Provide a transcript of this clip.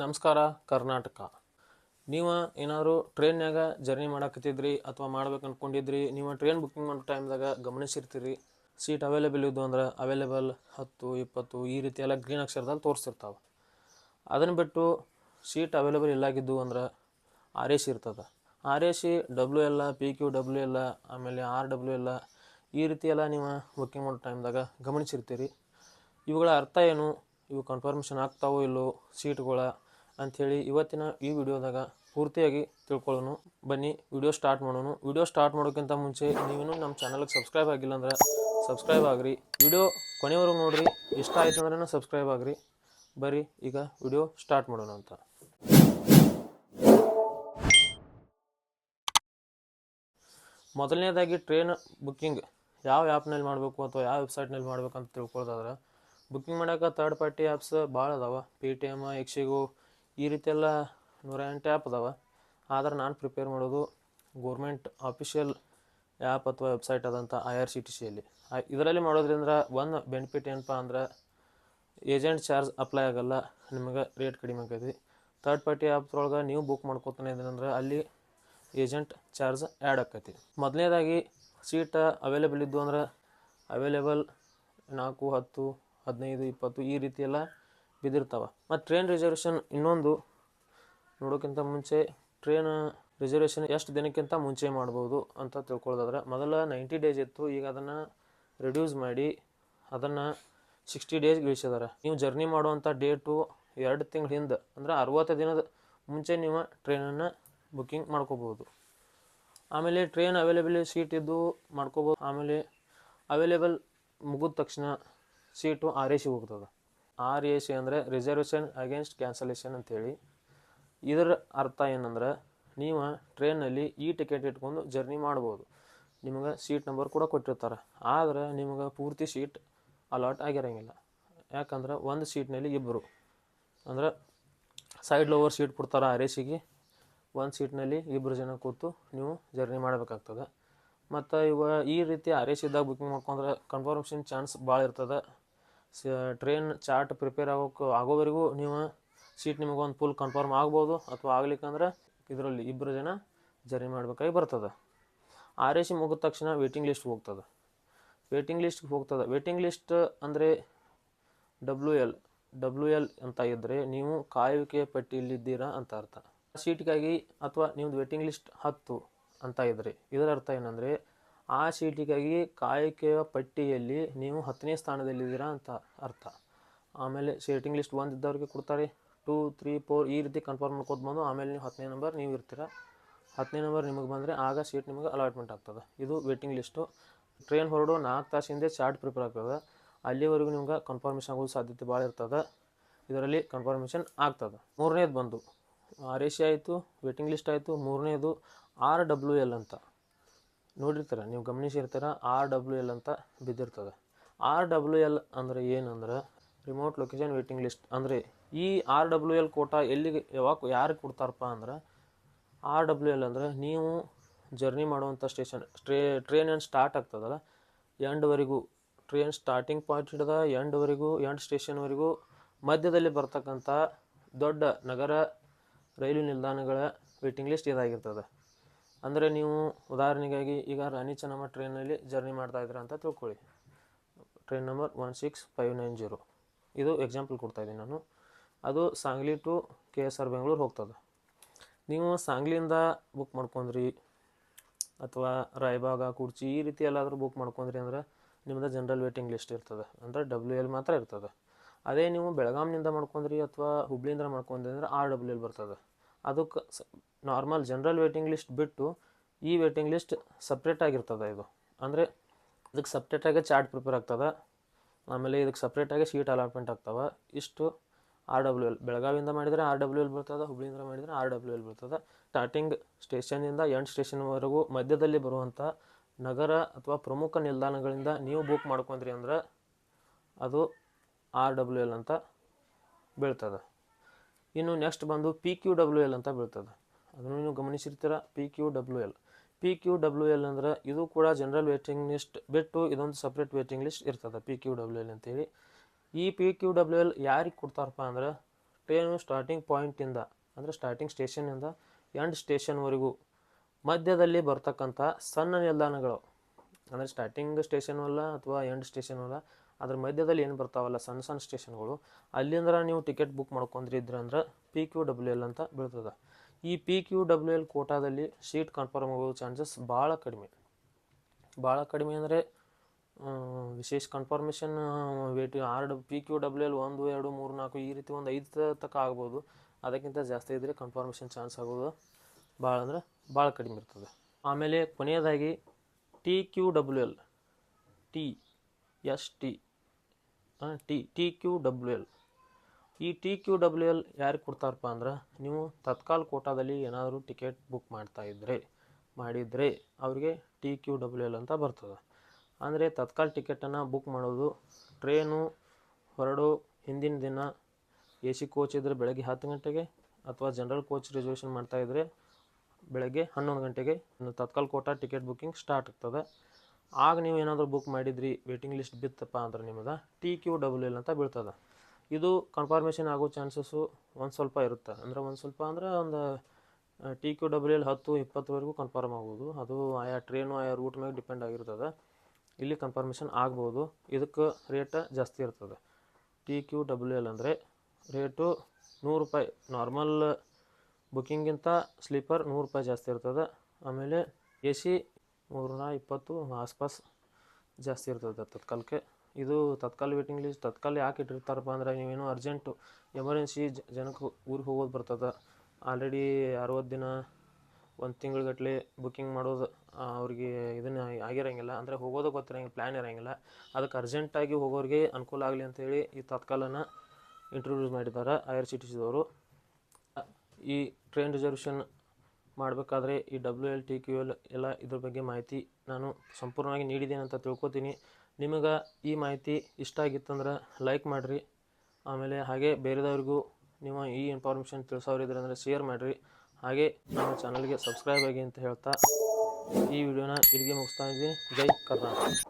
ನಮಸ್ಕಾರ, ಕರ್ನಾಟಕ. ನೀವು ಏನಾದರೂ ಟ್ರೈನ್ಯಾಗ ಜರ್ನಿ ಮಾಡಕತ್ತಿದ್ರಿ ಅಥವಾ ಮಾಡ್ಬೇಕು ಅಂದ್ಕೊಂಡಿದ್ರಿ ನೀವು ಟ್ರೈನ್ ಬುಕ್ಕಿಂಗ್ ಮಾಡೋ ಟೈಮ್ದಾಗ ಗಮನಿಸಿರ್ತೀರಿ? ಸೀಟ್ ಅವೈಲೇಬಲ್ ಇದ್ದು ಅಂದ್ರೆ ಅವೈಲೇಬಲ್ ಹತ್ತು, ಇಪ್ಪತ್ತು ಈ ರೀತಿ ಎಲ್ಲ ಗ್ರೀನ್ ಅಕ್ಷರದಲ್ಲಿ ತೋರಿಸಿರ್ತಾವೆ. ಅದನ್ನು ಬಿಟ್ಟು ಸೀಟ್ ಅವೈಲೇಬಲ್ ಇಲ್ಲಾಗಿದ್ದು ಅಂದ್ರೆ ಆರ್ ಎ ಸಿ ಇರ್ತದೆ. R A C W L P Q W L ಆಮೇಲೆ ಆರ್ ಡಬ್ಲ್ಯೂ ಎಲ್ಲ ಈ ರೀತಿ ಎಲ್ಲ ನೀವು ಬುಕ್ಕಿಂಗ್ ಮಾಡೋ ಟೈಮ್ದಾಗ ಗಮನಿಸಿರ್ತೀರಿ. ಇವುಗಳ ಅರ್ಥ ಏನು? ಇವು ಕನ್ಫರ್ಮೇಷನ್ ಆಗ್ತಾವೋ ಇಲ್ಲೋ? ಸೀಟ್ಗಳ ಅಂಥೇಳಿ ಇವತ್ತಿನ ಈ ವಿಡಿಯೋದಾಗ ಪೂರ್ತಿಯಾಗಿ ತಿಳ್ಕೊಳ್ಳೋಣ. ಬನ್ನಿ, ವಿಡಿಯೋ ಸ್ಟಾರ್ಟ್ ಮಾಡೋಣ. ವಿಡಿಯೋ ಸ್ಟಾರ್ಟ್ ಮಾಡೋಕ್ಕಿಂತ ಮುಂಚೆ ನೀವು ನಮ್ಮ ಚಾನಲ್ಗೆ ಸಬ್ಸ್ಕ್ರೈಬ್ ಆಗಿಲ್ಲ ಅಂದ್ರೆ ಸಬ್ಸ್ಕ್ರೈಬ್ ಆಗಿರಿ. ವಿಡಿಯೋ ಕೊನೆವರೆಗೂ ನೋಡಿರಿ. ಇಷ್ಟ ಆಯ್ತು ಅಂದ್ರೆ ಸಬ್ಸ್ಕ್ರೈಬ್ ಆಗಿರಿ. ಬರ್ರಿ, ಈಗ ವಿಡಿಯೋ ಸ್ಟಾರ್ಟ್ ಮಾಡೋಣ ಅಂತ. ಮೊದಲನೇದಾಗಿ ಟ್ರೈನ್ ಬುಕ್ಕಿಂಗ್. ಯಾವ ಆ್ಯಪ್ನಲ್ಲಿ ಮಾಡಬೇಕು ಅಥವಾ ಯಾವ ವೆಬ್ಸೈಟ್ನಲ್ಲಿ ಮಾಡ್ಬೇಕು ಅಂತ ತಿಳ್ಕೊಳ್ಳೋದಾದ್ರೆ, ಬುಕ್ಕಿಂಗ್ ಮಾಡೋಕೆ ಥರ್ಡ್ ಪಾರ್ಟಿ ಆ್ಯಪ್ಸ್ ಭಾಳ ಅದಾವೆ. ಪೇ ಟಿ ಎಂ ಎಕ್ಸಿಗೋ ಈ ರೀತಿ ಎಲ್ಲ ನೂರ ಎಂಟು ಆ್ಯಪ್ ಅದಾವೆ. ಆದ್ರೆ ನಾನು ಪ್ರಿಪೇರ್ ಮಾಡೋದು ಗೋರ್ಮೆಂಟ್ ಆಫಿಷಿಯಲ್ ಆ್ಯಪ್ ಅಥವಾ ವೆಬ್ಸೈಟ್ ಆದಂಥ ಐ ಆರ್ ಸಿ ಟಿ ಸಿಯಲ್ಲಿ ಇದರಲ್ಲಿ ಮಾಡೋದ್ರಿಂದ ಒಂದು ಬೆನಿಫಿಟ್ ಏನಪ್ಪ ಅಂದ್ರೆ ಏಜೆಂಟ್ ಚಾರ್ಜ್ ಅಪ್ಲೈ ಆಗಲ್ಲ, ನಿಮಗೆ ರೇಟ್ ಕಡಿಮೆ ಆಗೈತಿ. ತರ್ಡ್ ಪಾರ್ಟಿ ಆ್ಯಪ್ದೊಳಗೆ ನೀವು ಬುಕ್ ಮಾಡ್ಕೊತಾನೆ ಅಂದ್ರೆ ಅಲ್ಲಿ ಏಜೆಂಟ್ ಚಾರ್ಜ್ ಆ್ಯಡ್ ಆಕೈತಿ. ಮೊದಲನೇದಾಗಿ ಸೀಟ್ ಅವೈಲೇಬಲ್ ಇದ್ದು ಅಂದ್ರೆ ಅವೈಲೇಬಲ್ ನಾಲ್ಕು, ಹತ್ತು, ಹದಿನೈದು, ಇಪ್ಪತ್ತು ಈ ರೀತಿ ಎಲ್ಲ ಬಿದ್ದಿರ್ತಾವೆ. ಮತ್ತು ಟ್ರೈನ್ ರಿಸರ್ವೇಷನ್ ಇನ್ನೊಂದು ನೋಡೋಕ್ಕಿಂತ ಮುಂಚೆ ಟ್ರೈನ್ ರಿಸರ್ವೇಷನ್ ಎಷ್ಟು ದಿನಕ್ಕಿಂತ ಮುಂಚೆ ಮಾಡ್ಬೋದು ಅಂತ ತಿಳ್ಕೊಳ್ಳೋದಾದ್ರೆ ಮೊದಲ ನೈಂಟಿ ಡೇಸ್ ಇತ್ತು. ಈಗ ಅದನ್ನು ರಿಡ್ಯೂಸ್ ಮಾಡಿ ಅದನ್ನು ಸಿಕ್ಸ್ಟಿ ಡೇಸ್ ಇಳಿಸಿದ್ದಾರೆ ನೀವು ಜರ್ನಿ ಮಾಡುವಂಥ ಡೇಟು ಎರಡು ತಿಂಗಳ ಹಿಂದೆ ಅಂದರೆ ಅರುವತ್ತು ದಿನದ ಮುಂಚೆ ನೀವು ಟ್ರೈನನ್ನು ಬುಕ್ಕಿಂಗ್ ಮಾಡ್ಕೋಬೋದು. ಆಮೇಲೆ ಟ್ರೈನ್ ಅವೈಲೇಬಲ್ ಸೀಟ್ ಇದ್ದು ಮಾಡ್ಕೋಬೋದು. ಆಮೇಲೆ ಅವೈಲೇಬಲ್ ಮುಗಿದ ತಕ್ಷಣ ಸೀಟು ಆರೈಸಿ ಹೋಗ್ತದೆ. ಆರ್ ಎ ಸಿ ಅಂದರೆ ರಿಸರ್ವೇಷನ್ ಅಗೇನ್ಸ್ಟ್ ಕ್ಯಾನ್ಸಲೇಷನ್ ಅಂಥೇಳಿ ಇದರ ಅರ್ಥ ಏನಂದ್ರೆ ನೀವು ಟ್ರೈನಲ್ಲಿ ಈ ಟಿಕೆಟ್ ಇಟ್ಕೊಂಡು ಜರ್ನಿ ಮಾಡ್ಬೋದು. ನಿಮಗೆ ಸೀಟ್ ನಂಬರ್ ಕೂಡ ಕೊಟ್ಟಿರ್ತಾರೆ. ಆದರೆ ನಿಮಗೆ ಪೂರ್ತಿ ಸೀಟ್ ಅಲಾಟ್ ಆಗಿರಂಗಿಲ್ಲ. ಯಾಕಂದ್ರೆ ಒಂದು ಸೀಟ್ನಲ್ಲಿ ಇಬ್ಬರು ಅಂದ್ರೆ ಸೈಡ್ ಲೋವರ್ ಸೀಟ್ ಕೊಡ್ತಾರೆ ಆರ್ ಎ ಸಿಗೆ ಒಂದು ಸೀಟ್ನಲ್ಲಿ ಇಬ್ಬರು ಜನ ಕೂತು ನೀವು ಜರ್ನಿ ಮಾಡಬೇಕಾಗ್ತದೆ. ಮತ್ತು ಇವ ಈ ರೀತಿ ಆರ್ ಎ ಸಿದಾಗ ಬುಕ್ಕಿಂಗ್ ಮಾಡ್ಕೊಂಡ್ರೆ ಕನ್ಫರ್ಮೇಷನ್ ಚಾನ್ಸ್ ಭಾಳ ಇರ್ತದೆ. ಟ್ರೈನ್ ಚಾರ್ಟ್ ಪ್ರಿಪೇರ್ ಆಗೋಕೆ, ಆಗೋವರೆಗೂ ನೀವು ಸೀಟ್ ನಿಮಗೆ ಒಂದು ಫುಲ್ ಕನ್ಫರ್ಮ್ ಆಗ್ಬೋದು ಅಥವಾ ಆಗ್ಲಿಕ್ಕಂದ್ರೆ ಇದರಲ್ಲಿ ಇಬ್ಬರು ಜನ ಜರ್ನಿ ಮಾಡಬೇಕಾಗಿ ಬರ್ತದೆ. ಆರ್ ಎ ಸಿ ಮುಗಿದ ತಕ್ಷಣ ವೇಟಿಂಗ್ ಲಿಸ್ಟ್ ಹೋಗ್ತದೆ. ವೇಟಿಂಗ್ ಲಿಸ್ಟ್ಗೆ ಹೋಗ್ತದೆ. ವೇಟಿಂಗ್ ಲಿಸ್ಟ್ ಅಂದರೆ ಡಬ್ಲ್ಯೂ ಎಲ್ ಡಬ್ಲ್ಯೂ ಎಲ್ ಅಂತ ಇದ್ದರೆ ನೀವು ಕಾಯುವಿಕೆ ಪಟ್ಟಿಯಲ್ಲಿದ್ದೀರಾ ಅಂತ ಅರ್ಥ. ಸೀಟ್ಗಾಗಿ ಅಥವಾ ನಿಮ್ಮದು ವೇಟಿಂಗ್ ಲಿಸ್ಟ್ ಹತ್ತು ಅಂತ ಇದ್ದರೆ ಇದರ ಅರ್ಥ ಏನಂದರೆ ಆ ಸೀಟಿಗಾಗಿ ಕಾಯಕೆಯ ಪಟ್ಟಿಯಲ್ಲಿ ನೀವು ಹತ್ತನೇ ಸ್ಥಾನದಲ್ಲಿದ್ದೀರಾ ಅಂತ ಅರ್ಥ. ಆಮೇಲೆ ಸೀಟಿಂಗ್ ಲಿಸ್ಟ್ ಒಂದು ಇದ್ದವ್ರಿಗೆ ಕೊಡ್ತಾರೆ. ಟೂ ತ್ರೀ ಫೋರ್ ಈ ರೀತಿ ಕನ್ಫರ್ಮ್ ಮಾಡ್ಕೊತ ಬಂದು ಆಮೇಲೆ ನೀವು ಹತ್ತನೇ ನಂಬರ್ ನೀವು ಇರ್ತೀರ. ಹತ್ತನೇ ನಂಬರ್ ನಿಮಗೆ ಬಂದರೆ ಆಗ ಸೀಟ್ ನಿಮಗೆ ಅಲಾಟ್ಮೆಂಟ್ ಆಗ್ತದೆ. ಇದು ವೇಟಿಂಗ್ ಲಿಸ್ಟು ಟ್ರೈನ್ ಹೊರಡು ನಾಲ್ಕು ತಾಸಿಂದ ಚಾರ್ಟ್ ಪ್ರಿಪೇರ್ ಆಗ್ತದೆ. ಅಲ್ಲಿವರೆಗೂ ನಿಮ್ಗೆ ಕನ್ಫರ್ಮೇಷನ್ ಆಗೋದು ಸಾಧ್ಯತೆ ಭಾಳ ಇರ್ತದೆ. ಇದರಲ್ಲಿ ಕನ್ಫರ್ಮೇಷನ್ ಆಗ್ತದೆ. ಮೂರನೇದು ಬಂದು. ಆರ್ ಎ ಸಿ ಆಯಿತು ವೇಟಿಂಗ್ ಲಿಸ್ಟ್ ಆಯಿತು. ಮೂರನೇದು ಆರ್ ಡಬ್ಲ್ಯೂ ಎಲ್ ಅಂತ. ನೋಡಿರ್ತೀರ, ನೀವು ಗಮನಿಸಿರ್ತೀರ ಆರ್ ಡಬ್ಲ್ಯೂ ಎಲ್ ಅಂತ ಬಿದ್ದಿರ್ತದೆ. ಆರ್ ಡಬ್ಲ್ಯೂ ಎಲ್ ಅಂದರೆ ಏನಂದ್ರೆ ರಿಮೋಟ್ ಲೊಕೇಶನ್ ವೇಟಿಂಗ್ ಲಿಸ್ಟ್ ಅಂದರೆ ಈ ಆರ್ ಡಬ್ಲ್ಯೂ ಎಲ್ ಕೋಟಾ ಎಲ್ಲಿಗೆ, ಯಾವಾಗ ಯಾರಿಗೆ ಕೊಡ್ತಾರಪ್ಪ ಅಂದ್ರೆ ಆರ್ ಡಬ್ಲ್ಯೂ ಎಲ್ ಅಂದರೆ ನೀವು ಜರ್ನಿ ಮಾಡುವಂಥ ಸ್ಟೇಷನ್ ಟ್ರೇ ಟ್ರೈನ್ ಏನು ಸ್ಟಾರ್ಟ್ ಆಗ್ತದಲ್ಲ ಎಂಡ್ವರೆಗೂ ಟ್ರೈನ್ ಸ್ಟಾರ್ಟಿಂಗ್ ಪಾಯಿಂಟ್ ಹಿಡಿದ ಎಂಡ್ವರೆಗೂ ಎಂಡ್ ಸ್ಟೇಷನ್ವರೆಗೂ ಮಧ್ಯದಲ್ಲಿ ಬರ್ತಕ್ಕಂಥ ದೊಡ್ಡ ನಗರ, ರೈಲು ನಿಲ್ದಾಣಗಳ ವೇಟಿಂಗ್ ಲಿಸ್ಟ್ ಇದಾಗಿರ್ತದೆ. ಅಂದರೆ ನೀವು ಉದಾಹರಣೆಗಾಗಿ ಈಗ ರಾಣಿ ಚೆನ್ನಮ್ಮ ಟ್ರೈನಲ್ಲಿ ಜರ್ನಿ ಮಾಡ್ತಾ ಇದ್ದೀರಾ ಅಂತ ತಿಳ್ಕೊಳ್ಳಿ. Train number one six five nine zero ಇದು ಎಕ್ಸಾಂಪಲ್ ಕೊಡ್ತಾಯಿದ್ದೀನಿ ನಾನು. ಅದು Sangli to K S R Bengaluru ಹೋಗ್ತದೆ. ನೀವು ಸಾಂಗ್ಲಿಯಿಂದ ಬುಕ್ ಮಾಡ್ಕೊಂಡ್ರಿ ಅಥವಾ ರಾಯಬಾಗ, ಕುರ್ಚಿ ಈ ರೀತಿ ಎಲ್ಲಾದರೂ ಬುಕ್ ಮಾಡ್ಕೊಂಡ್ರಿ ಅಂದ್ರೆ ನಿಮ್ಮದು ಜನರಲ್ ವೇಟಿಂಗ್ ಲಿಸ್ಟ್ ಇರ್ತದೆ. ಅಂದರೆ ಡಬ್ಲ್ಯೂ ಎಲ್ ಮಾತ್ರ ಇರ್ತದೆ. ಅದೇ ನೀವು ಬೆಳಗಾಂನಿಂದ ಮಾಡ್ಕೊಂಡ್ರಿ ಅಥವಾ ಹುಬ್ಳಿಯಿಂದ ಮಾಡ್ಕೊಂಡ್ರಿ ಅಂದ್ರೆ ಆರ್ ಡಬ್ಲ್ಯೂ ಎಲ್ ಬರ್ತದೆ. ಅದಕ್ಕೆ ನಾರ್ಮಲ್ ಜನರಲ್ ವೇಟಿಂಗ್ ಲಿಸ್ಟ್ ಬಿಟ್ಟು ಈ ವೇಟಿಂಗ್ ಲಿಸ್ಟ್ ಸಪ್ರೇಟ್ ಆಗಿರ್ತದೆ ಇದು. ಅಂದರೆ ಇದಕ್ಕೆ ಸಪ್ರೇಟಾಗಿ ಚಾರ್ಟ್ ಪ್ರಿಪೇರ್ ಆಗ್ತದೆ. ಆಮೇಲೆ ಇದಕ್ಕೆ ಸಪ್ರೇಟಾಗಿ ಶೀಟ್ ಅಲಾಟ್ಮೆಂಟ್ ಆಗ್ತವೆ. ಇಷ್ಟು ಆರ್ ಡಬ್ಲ್ಯೂ ಎಲ್ ಬೆಳಗಾವಿಯಿಂದ ಮಾಡಿದರೆ ಆರ್ ಡಬ್ಲ್ಯೂ ಎಲ್ ಬರ್ತದೆ, ಹುಬ್ಳಿಯಿಂದ ಮಾಡಿದರೆ ಆರ್ ಡಬ್ಲ್ಯೂ ಎಲ್ ಬರ್ತದೆ ಸ್ಟಾರ್ಟಿಂಗ್ ಸ್ಟೇಷನಿಂದ ಎಂಡ್ ಸ್ಟೇಷನ್ವರೆಗೂ ಮಧ್ಯದಲ್ಲಿ ಬರುವಂಥ ನಗರ ಅಥವಾ ಪ್ರಮುಖ ನಿಲ್ದಾಣಗಳಿಂದ ನೀವು ಬುಕ್ ಮಾಡ್ಕೊಂಡ್ರಿ ಅಂದ್ರೆ ಅದು ಆರ್ ಡಬ್ಲ್ಯೂ ಎಲ್ ಅಂತ ಬೀಳ್ತದೆ. ಇನ್ನು ನೆಕ್ಸ್ಟ್ ಬಂದು ಪಿ ಕ್ಯೂ ಡಬ್ಲ್ಯೂ ಎಲ್ ಅಂತ ಬೀಳ್ತದೆ. ಅದನ್ನು ನೀವು ಗಮನಿಸಿರ್ತೀರ? P Q W L P Q W L ಅಂದ್ರೆ ಇದು ಕೂಡ ಜನರಲ್ ವೇಟಿಂಗ್ ಲಿಸ್ಟ್ ಬಿಟ್ಟು ಇದೊಂದು ಸಪ್ರೇಟ್ ವೇಟಿಂಗ್ ಲಿಸ್ಟ್ ಇರ್ತದೆ ಪಿ ಕ್ಯೂ ಡಬ್ಲ್ಯೂ ಎಲ್ ಅಂತೇಳಿ. ಈ ಪಿ ಕ್ಯೂ ಡಬ್ಲ್ಯೂ ಎಲ್ ಯಾರಿಗೆ ಕೊಡ್ತಾರಪ್ಪ ಅಂದ್ರೆ ಟ್ರೈನು ಸ್ಟಾರ್ಟಿಂಗ್ ಪಾಯಿಂಟಿಂದ ಅಂದರೆ ಸ್ಟಾರ್ಟಿಂಗ್ ಸ್ಟೇಷನಿಂದ ಎಂಡ್ ಸ್ಟೇಷನ್ವರೆಗೂ ಮಧ್ಯದಲ್ಲಿ ಬರ್ತಕ್ಕಂಥ ಸಣ್ಣ ನಿಲ್ದಾಣಗಳು, ಅಂದರೆ ಸ್ಟಾರ್ಟಿಂಗ್ ಸ್ಟೇಷನ್ ಅಲ್ಲ ಅಥವಾ ಎಂಡ್ ಸ್ಟೇಷನ್ ಅಲ್ಲ ಅದ್ರ ಮಧ್ಯದಲ್ಲಿ ಏನು ಬರ್ತಾವಲ್ಲ ಸಣ್ಣ ಸಣ್ಣ ಸ್ಟೇಷನ್ಗಳು. ಅಲ್ಲಿಂದ ನೀವು ಟಿಕೆಟ್ ಬುಕ್ ಮಾಡ್ಕೊಂಡ್ರಿದ್ರಿ ಅಂದ್ರೆ ಪಿ ಕ್ಯೂ ಡಬ್ಲ್ಯೂ ಎಲ್ ಅಂತ ಬೀಳ್ತದೆ. ಈ ಪಿ ಕ್ಯೂ ಡಬ್ಲ್ಯೂ ಎಲ್ ಕೋಟಾದಲ್ಲಿ ಸೀಟ್ ಕನ್ಫರ್ಮ್ ಆಗೋ ಚಾನ್ಸಸ್ ಭಾಳ ಕಡಿಮೆ. ಭಾಳ ಕಡಿಮೆ ಅಂದರೆ ವಿಶೇಷ ಕನ್ಫರ್ಮೇಷನ್ ವೇಟ್ ಆರ್ ಡ ಪಿ ಕ್ಯೂ ಡಬ್ಲ್ಯೂ ಎಲ್ ಒಂದು, ಎರಡು, ಮೂರು, ನಾಲ್ಕು ಈ ರೀತಿ ಒಂದು ಐದು ತನಕ ಆಗ್ಬೋದು. ಅದಕ್ಕಿಂತ ಜಾಸ್ತಿ ಇದ್ದರೆ ಕನ್ಫರ್ಮೇಷನ್ ಚಾನ್ಸ್ ಆಗೋದು ಭಾಳ ಅಂದ್ರೆ ಭಾಳ ಕಡಿಮೆ ಇರ್ತದೆ. ಆಮೇಲೆ ಕೊನೆಯದಾಗಿ T Q W L T S T T T Q W L. ಈ ಟಿ ಕ್ಯೂ ಡಬ್ಲ್ಯೂ ಎಲ್ ಯಾರಿಗೆ ಕೊಡ್ತಾರಪ್ಪ ಅಂದ್ರೆ ನೀವು ತತ್ಕಾಲ್ ಕೋಟಾದಲ್ಲಿ ಏನಾದರೂ ಟಿಕೆಟ್ ಬುಕ್ ಮಾಡ್ತಾ ಇದ್ದರೆ ಮಾಡಿದರೆ ಅವರಿಗೆ ಟಿ ಕ್ಯೂ ಡಬ್ಲ್ಯೂ ಎಲ್ ಅಂತ ಬರ್ತದೆ. ಅಂದರೆ ತತ್ಕಾಲ್ ಟಿಕೆಟನ್ನು ಬುಕ್ ಮಾಡೋದು ಟ್ರೇನು ಹೊರಡೋ ಹಿಂದಿನ ದಿನ ಎ ಸಿ ಕೋಚ್ ಇದ್ದರೆ ಬೆಳಗ್ಗೆ ಹತ್ತು ಗಂಟೆಗೆ ಅಥವಾ ಜನರಲ್ ಕೋಚ್ ರಿಸರ್ವೇಷನ್ ಮಾಡ್ತಾ ಇದ್ದರೆ ಬೆಳಗ್ಗೆ ಹನ್ನೊಂದು ಗಂಟೆಗೆ Tatkal quota ticket booking start ಆಗ್ತದೆ. ಆಗ ನೀವು ಏನಾದರೂ ಬುಕ್ ಮಾಡಿದ್ರಿ ವೇಟಿಂಗ್ ಲಿಸ್ಟ್ ಬಿತ್ತಪ್ಪ ಅಂದ್ರೆ ನಿಮ್ಮದು ಟಿ ಕ್ಯೂ ಡಬ್ಲ್ಯೂ ಎಲ್ ಅಂತ ಬೀಳ್ತದೆ. ಇದು ಕನ್ಫರ್ಮೇಷನ್ ಆಗೋ ಚಾನ್ಸಸ್ಸು ಒಂದು ಸ್ವಲ್ಪ ಇರುತ್ತೆ. ಅಂದರೆ ಒಂದು ಸ್ವಲ್ಪ ಅಂದರೆ ಒಂದು ಟಿ ಕ್ಯೂ ಡಬ್ಲ್ಯೂ ಎಲ್ ಹತ್ತು ಇಪ್ಪತ್ತುವರೆಗೂ ಕನ್ಫರ್ಮ್ ಆಗ್ಬೋದು. ಅದು ಆಯಾ ಟ್ರೇನು ಆಯಾ ರೂಟ್ ಮೇಲೆ ಡಿಪೆಂಡ್ ಆಗಿರ್ತದೆ. ಇಲ್ಲಿ ಕನ್ಫರ್ಮೇಷನ್ ಆಗ್ಬೋದು. ಇದಕ್ಕೆ ರೇಟ್ ಜಾಸ್ತಿ ಇರ್ತದೆ. ಟಿ ಕ್ಯೂ ಡಬ್ಲ್ಯೂ ಎಲ್ ಅಂದರೆ ರೇಟು ನೂರು ರೂಪಾಯಿ. ನಾರ್ಮಲ್ ಬುಕ್ಕಿಂಗಿಂತ ಸ್ಲೀಪರ್ ನೂರು ರೂಪಾಯಿ ಜಾಸ್ತಿ ಇರ್ತದೆ. ಆಮೇಲೆ ಎ ಸಿ ಮೂರ್ನೂರ ಇಪ್ಪತ್ತು ಆಸ್ಪಾಸ್ ಜಾಸ್ತಿ ಇರ್ತದೆ ತತ್ಕಾಲಕ್ಕೆ. ಇದು ತತ್ಕಾಲ ವೇಟಿಂಗ್ ಲಿಸ್ಟ್ ತತ್ಕಾಲ ಯಾಕೆ ಇಟ್ಟಿರ್ತಾರಪ್ಪ ಅಂದ್ರೆ ನೀವೇನೋ ಅರ್ಜೆಂಟು ಎಮರ್ಜೆನ್ಸಿ ಜನಕ್ಕೆ ಊರಿಗೆ ಹೋಗೋದು ಬರ್ತದೆ. ಆಲ್ರೆಡಿ ಅರವತ್ತು ದಿನ, ಒಂದು ತಿಂಗಳಗಟ್ಲೆ ಬುಕ್ಕಿಂಗ್ ಮಾಡೋದು ಅವ್ರಿಗೆ ಇದನ್ನು ಆಗಿರಂಗಿಲ್ಲ. ಅಂದರೆ ಹೋಗೋದು ಗೊತ್ತಿರೋಂಗಿಲ್ಲ ಪ್ಲ್ಯಾನ್ ಇರೋಂಗಿಲ್ಲ. ಅದಕ್ಕೆ ಅರ್ಜೆಂಟಾಗಿ ಹೋಗೋರಿಗೆ ಅನುಕೂಲ ಆಗಲಿ ಅಂತೇಳಿ ಈ ತತ್ಕಾಲನ ಇಂಟ್ರೊಡ್ಯೂಸ್ ಮಾಡಿದ್ದಾರೆ ಐ ಆರ್ ಸಿ ಟಿ ಸಿದವರು ಈ ಟ್ರೈನ್ ರಿಸರ್ವೇಷನ್ ಮಾಡಬೇಕಾದ್ರೆ ಈ W L T Q L ಎಲ್ಲ ಇದ್ರ ಬಗ್ಗೆ ಮಾಹಿತಿ ನಾನು ಸಂಪೂರ್ಣವಾಗಿ ನೀಡಿದ್ದೇನೆ ಅಂತ ತಿಳ್ಕೊತೀನಿ. ನಿಮಗೆ ಈ ಮಾಹಿತಿ ಇಷ್ಟ ಆಗಿತ್ತಂದ್ರೆ ಲೈಕ್ ಮಾಡಿರಿ. ಆಮೇಲೆ ಹಾಗೆ ಬೇರೆದವ್ರಿಗೂ ನೀವು ಈ ಇನ್ಫಾರ್ಮೇಷನ್ ತಿಳಿಸೋರಿದ್ರೆ ಅಂದರೆ ಶೇರ್ ಮಾಡಿರಿ. ಹಾಗೆ ನಮ್ಮ ಚಾನಲ್ಗೆ ಸಬ್ಸ್ಕ್ರೈಬ್ ಆಗಿ ಅಂತ ಹೇಳ್ತಾ ಈ ವಿಡಿಯೋನ ಇಲ್ಲಿಗೆ ಮುಗಿಸ್ತಾ ಇದ್ದೀನಿ. ಜೈ ಕರ್ನಾಟಕ.